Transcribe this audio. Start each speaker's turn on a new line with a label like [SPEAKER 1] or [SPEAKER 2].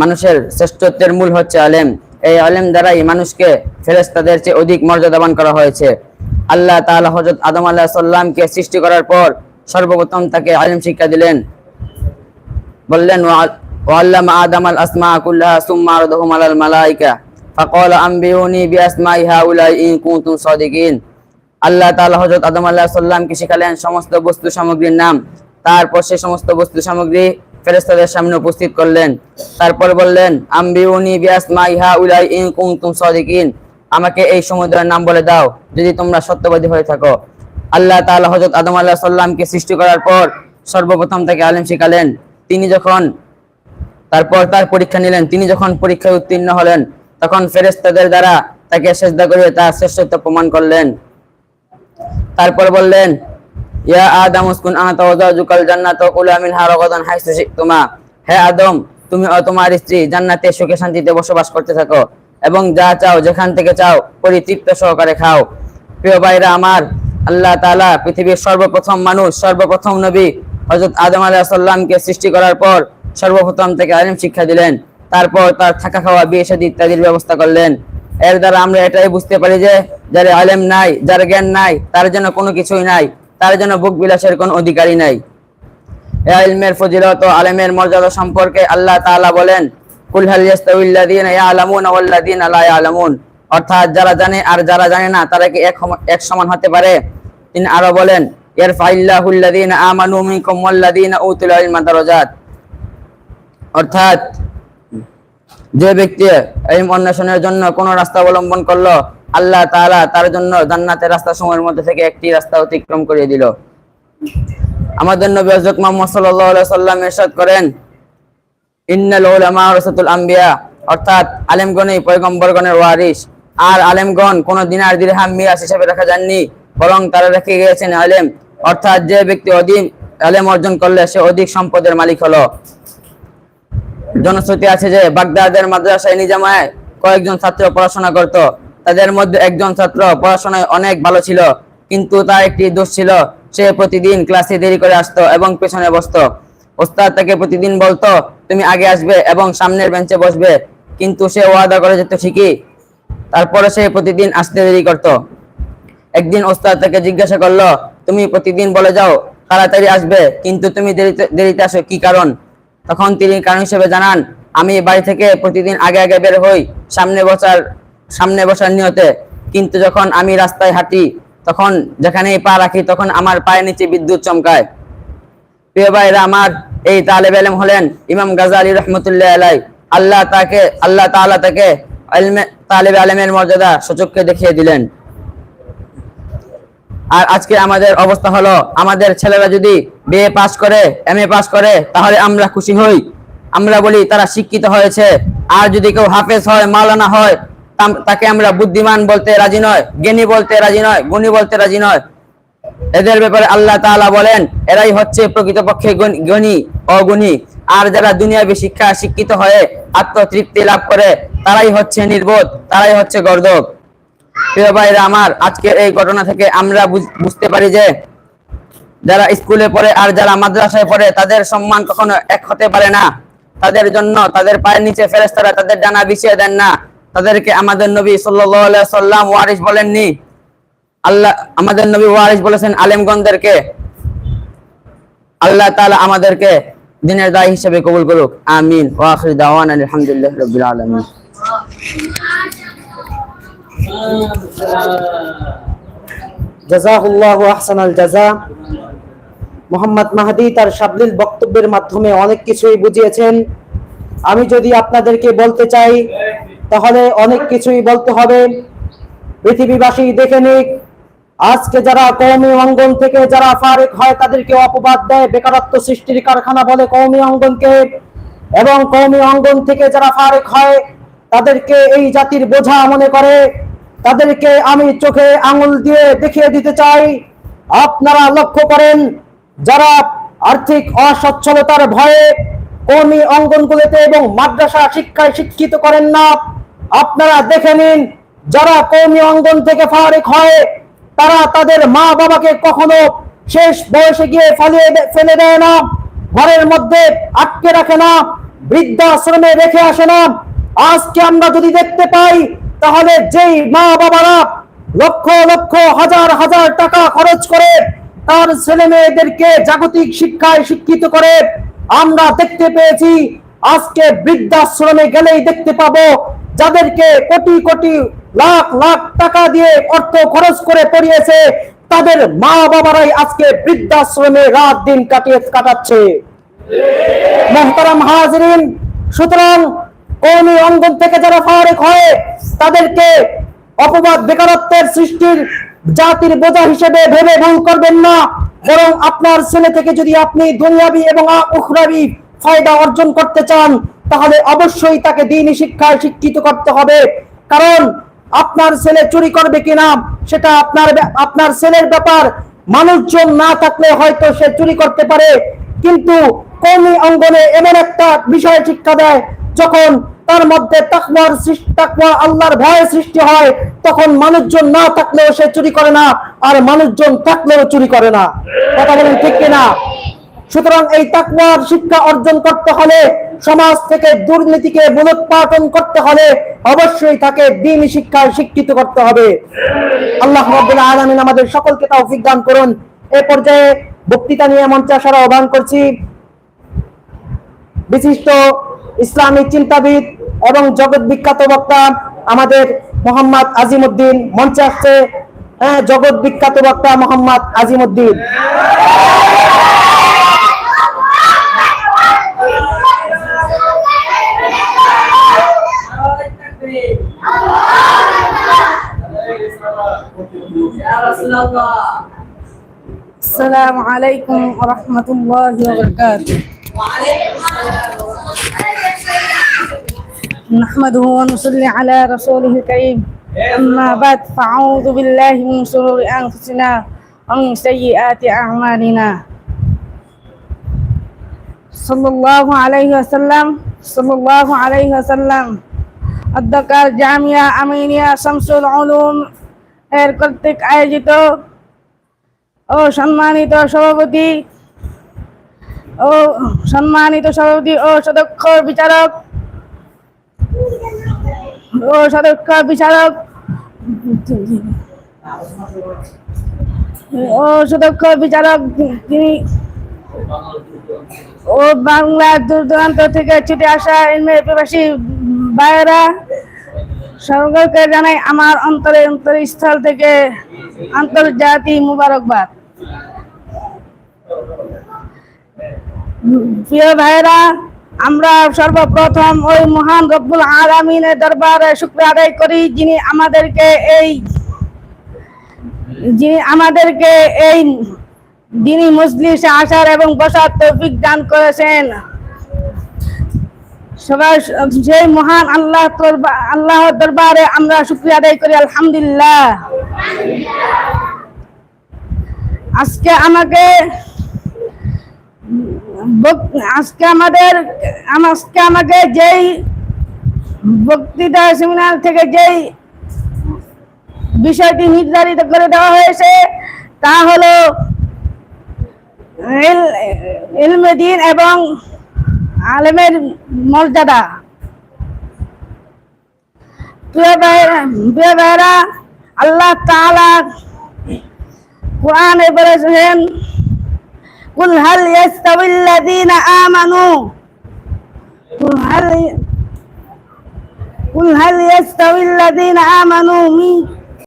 [SPEAKER 1] মানুষের শ্রেষ্ঠত্বের মূল হচ্ছে আলেম। এই আলেম দ্বারাই মানুষকে ফেরেস্তাদের চেয়ে অধিক মর্যাদাবান করা হয়েছে। আল্লাহ তাআলা হযরত আদম আলাইহিস সালামকে সৃষ্টি করার পর সর্বপ্রথম তাকে আলেম শিক্ষা দিলেন। বললেন ওয়াল্লামা আদম আল আসমা সুম্মা মালাইকা। আম্বিউনি আল্লাহ আদম শিখালেন সমস্ত বস্তু সামগ্রীর নাম। তারপর সেই সমস্ত বস্তু সামগ্রী ফেরেশতাদের সামনে উপস্থিত করলেন। তারপর বললেন, আম্বিউনি বিআসমাই হাউলাই ইন কুনতুম সাদিকিন। আমাকে এই সমুদ্রের নাম বলে দাও, যদি তোমরা সত্যবাদী হয়ে থাকো। আল্লাহ তাআলা হযরত আদম আলাইহিস সালামকে সৃষ্টি করার পর সর্বপ্রথম তাকে আলেম শিখালেন। তিনি যখন, তারপর তার পরীক্ষা নিলেন, তিনি যখন পরীক্ষায় উত্তীর্ণ হলেন, তখন ফেরেশতাদের দ্বারা তাকে সেজদা করে তার শ্রেষ্ঠত্ব প্রমাণ করলেন। তারপর বললেন ইয়া আদম উসকুন আনাতা ওয়া যাওজুকাল জান্নাত ওয়া কুলা মিনহা রাগাদান হাইসু শি'তুমা হে আদম, তুমি ও তোমার স্ত্রী জান্নাতে সুখে শান্তিতে বসবাস করতে থাকো এবং যা চাও যেখান থেকে চাও পরিতৃপ্ত সহকারে খাও। প্রিয় ভাইরা আমার, আল্লাহ তাআলা পৃথিবীর সর্বপ্রথম মানুষ, সর্বপ্রথম নবী হযরত আদম আলাইহিস সালামকে সৃষ্টি করার পর সর্বপ্রথম থেকে আলিম শিক্ষা দিলেন। তারপর তার থাকা খাওয়া, বিয়ে শাদী ইত্যাদির ব্যবস্থা করলেন। এর দ্বারা আমরা এটাই বুঝতে পারি যে, যার আলেম নাই, যার জ্ঞান নাই, তার জন্য কোনো কিছুই নাই। তার জন্য বুক বিলাসের কোনো অধিকারী নাই। এ ইলমের ফজিলত ও আলেমের মর্যাদা সম্পর্কে আল্লাহ তাআলা বলেন, কুল হাল ইয়ালামুনা লা ইয়ালামুন। অর্থাৎ যারা জানে আর যারা জানে না, তারা কি এক সমান হতে পারে? তিনি আরও বলেন ইয়ারফাইল্লাহুল্লাযীনা আমানু মিনকুম উতুল ইলমা দারাজাত। অর্থাৎ যে ব্যক্তি এই অন্বেষণের জন্য কোন রাস্তা অবলম্বন করল আল্লাহ তাআলা তার জন্য জান্নাতের রাস্তা সময়ের মধ্যে থেকে একটি রাস্তা অতিক্রম করিয়ে দিল। আমাদের নবী হযরত মুহাম্মদ সাল্লাম ইরশাদ করেন, ইন্নাল উলামা ওয়ারাসাতুল আম্বিয়া অর্থাৎ আলেমগণই পয়গম্বরগণের ওয়ারিস। আর আলেমগণ কোন দিনার দিরহাম মিরাস হিসেবে রাখা যাননি, বরং তারা রেখে গিয়েছেন আলেম। অর্থাৎ যে ব্যক্তি অধিক আলেম অর্জন করলে সে অধিক সম্পদের মালিক হলো। জনশ্রুতি আছে যে বাগদাদের মাদ্রাসায় নিজামায় কয়েকজন ছাত্র পড়াশোনা করত। তাদের মধ্যে একজন ছাত্র পড়াশোনায় অনেক ভালো ছিল, কিন্তু তার একটি দোষ ছিল, সে প্রতিদিন ক্লাসে দেরি করে আসতো এবং পেছনে বসতো। ওস্তাদ তাকে প্রতিদিন বলতো, তুমি আগে আসবে এবং সামনের বেঞ্চে বসবে। কিন্তু সে ওয়াদা করে যেত ঠিকই। তারপরে সে প্রতিদিন আসতে দেরি করত। একদিন ওস্তাদ তাকে জিজ্ঞাসা করল, তুমি প্রতিদিন বলে যাও, তাড়াতাড়ি আসবে, কিন্তু তুমি দেরিতে দেরিতে আসো, কি কারণ? তখন তিনি কারণ হিসেবে জানান, আমি বাড়ি থেকে প্রতিদিন আগে আগে বের হই, সামনে বসার সামনে বসার নিয়তে। কিন্তু যখন আমি রাস্তায় হাঁটি, তখন যেখানেই পা রাখি, তখন আমার পায়ের নিচে বিদ্যুৎ চমকায়। প্রিয় ভাইরা, আমার এই তালেব আলেম হলেন ইমাম গাজালি রহমতুল্লাহ আলাই আল্লাহ তাকে, আল্লাহ তাআলা তাকে তালেব আলেমের মর্যাদা সচক্ষে দেখিয়ে দিলেন। আর আজকে আমাদের অবস্থা হলো, আমাদের ছেলেরা যদি বিএ পাস করে এম এ পাস করে, তাহলে আমরা খুশি হই। আমরা বলি, তারা শিক্ষিত হয়েছে। আর যদি কেউ হাফেজ হয়, মাওলানা হয় তাকে আমরা বুদ্ধিমান বলতে রাজি নয়, জ্ঞানী বলতে রাজি নয়, গুণী বলতে রাজি নয়। এদের ব্যাপারে আল্লাহ তাআলা বলেন, এরাই হচ্ছে প্রকৃতপক্ষে গণ- অগুণী। আর যারা দুনিয়াবী শিক্ষা শিক্ষিত হয়ে আত্মতৃপ্তি লাভ করে, তারাই হচ্ছে নির্বোধ, তারাই হচ্ছে গর্দব প্রিয় ভাইরা আমার, আজকের এই ঘটনা থেকে আমরা বুঝ- বুঝতে পারি যে, যারা স্কুলে পড়ে আর যারা মাদ্রাসায় পড়ে, তাদের সম্মান কখনো এক হতে পারে না। তাদের জন্য, তাদের পায়ের নিচে ফেরেস্তারা তাদের ডানা বিছিয়ে দেন না। তাদেরকে আমাদের নবী সাল্লাম ওয়ারিস বলেননি। আল্লাহ, আমাদের নবী ওয়ারিস বলেছেন আলেমগণদেরকে। আল্লাহ তাআলা আমাদেরকে দিনের দায়ী হিসেবে কবুল করুক। আমিন। আলহামদুলিল্লাহ রাব্বিল আলামিন।
[SPEAKER 2] জাজাহুল্লাহ আহসানাল জাজা। মোহাম্মদ মাহাদি তার সাবলীল বক্তব্যের মাধ্যমে অনেক কিছুই বুঝিয়েছেন। আমি যদি আপনাদেরকে বলতে চাই তাহলে অনেক কিছুই বলতে হবে। পৃথিবীবাসী দেখে নিক, আজকে যারা কৌমি অঙ্গন থেকে যারা ফারেক হয়, তাদেরকে অপবাদ দেয়, বেকারত্ব সৃষ্টির কারখানা বলে কৌমি অঙ্গনকে। এবং কৌমি অঙ্গন থেকে যারা ফারেক হয়, তাদেরকে এই জাতির বোঝা মনে করে। তাদেরকে আমি চোখে আঙুল দিয়ে দেখিয়ে দিতে চাই। আপনারা লক্ষ্য করেন, যারা আর্থিক অসচ্ছলতার ভয়ে কর্মী অঙ্গনগুলিতে এবং মাদ্রাসা শিক্ষায় শিক্ষিত করেন না আপনারা দেখে নিন, যারা কর্মী অঙ্গন থেকে ফারেক হয়, তারা তাদের মা বাবাকে কখনো শেষ বয়সে গিয়ে ফালিয়ে ফেলে দেয় না, ঘরের মধ্যে আটকে রাখে না, বৃদ্ধাশ্রমে রেখে আসে না। আজকে আমরা যদি দেখতে পাই, তাহলে যেই মা বাবারা লক্ষ লক্ষ, হাজার হাজার টাকা খরচ করে তার ছেলে মেয়েদেরকে জাগতিক শিক্ষায় শিক্ষিত করে, আমরা দেখতে পেয়েছি, আজকে বৃদ্ধাশ্রমে গেলেই দেখতে পাবো যাদেরকে কোটি কোটি লাখ লাখ টাকা দিয়ে অর্থ খরচ করে পড়িয়েছে তাদের মা বাবারাই আজকে বৃদ্ধাশ্রমে রাত দিন কাটিয়ে কাটাচ্ছে। মোহতারাম হাজরিন, সুতরাং কৌমি অঙ্গন থেকে যারা ফারেক হয়, তাদেরকে অপবাদ বেকারত্বের সৃষ্টির জাতির বোঝা হিসেবে ভেবে ভুল করবেন না, বরং আপনার ছেলে থেকে যদি আপনি দুনিয়াবি এবং উখরাবি ফায়দা অর্জন করতে চান তাহলে অবশ্যই তাকে দিনই শিক্ষায় শিক্ষিত করতে হবে। কারণ আপনার ছেলে চুরি করবে কিনা, সেটা আপনার আপনার ছেলের ব্যাপার। মানুষজন না থাকলে হয়তো সে চুরি করতে পারে। কিন্তু কৌমি অঙ্গনে এমন একটা বিষয় শিক্ষা দেয়, যখন তার মধ্যে তাকওয়ার তাকওয়া আল্লাহর ভয় সৃষ্টি হয়, তখন মানুষজন না থাকলেও সে চুরি করে না, আর মানুষজন থাকলেও চুরি করে না। কথা বলেন ঠিক কিনা? সুতরাং এই তাকওয়ার শিক্ষা অর্জন করতে হলে সমাজ থেকে দুর্নীতিকে মূলোৎপাটন করতে হলে অবশ্যই তাকে দিন শিক্ষায় শিক্ষিত করতে হবে। আল্লাহ আলামিন আমাদের সকলকে তৌফিক দান করুন। এ পর্যায়ে বক্তৃতা নিয়ে মঞ্চে আসার আহ্বান করছি। বিশিষ্ট ইসলামী চিন্তাবিদ এবং জগৎ বিখ্যাত বক্তা আমাদের মোহাম্মদ আজিমউদ্দিন মঞ্চে আসছে হ্যাঁ জগৎ বিখ্যাত বক্তা মোহাম্মদ يا رسول الله.
[SPEAKER 3] السلام عليكم ورحمة الله وبركاته. وعليكم السلام. نحمده ونصلي على رسوله الكريم. أما بعد فأعوذ بالله من شرور أنفسنا ومن سيئات أعمالنا. صلى الله عليه وسلم صلى الله عليه وسلم. الدكار جامعة أمينية شمس العلوم এর কর্তৃক আয়োজিত ও সম্মানিত সভাপতি ও সম্মানিত সভাপতি ও সদক্ষ বিচারক ও সদক্ষ বিচারক ও সদক্ষ বিচারক তিনি ও বাংলার দূর দূরান্ত থেকে ছুটে আসা প্রবাসী ভাইয়েরা সকলকে জানাই আমার অন্তরে অন্তরস্থল থেকে আন্তর্জাতিক মুবারকবাদ। প্রিয় ভাইরা আমরা সর্বপ্রথম ওই মহান রব্বুল আলামিনের দরবারে শুক্র আদায় করি, যিনি আমাদেরকে এই যিনি আমাদেরকে এই দিনী মজলিসে আসার এবং বসার তৌফিক দান করেছেন। সবাই সেই মহান আল্লাহ আল্লাহর দরবারে আমরা শুক্রিয়া আদায় করি, আলহামদুলিল্লাহ। আজকে আমাকে আজকে আমাদের আম- আজকে আমাকে যেই বক্তৃতা সেমিনার থেকে যেই বিষয়টি নির্ধারিত করে দেওয়া হয়েছে, তা হলো ইল- ইলমে এবং আলেমের মর্যাদা। প্রিয় ভাই- প্রিয় ভাইরা আল্লাহ তাআলা কোরআনে বলেছেন, কুল হাল ইয়াস্তাবিল্লাযীনা আমানু। কুল হাল কুল হাল ইয়াস্তাবিল্লাযীনা আমানু মিন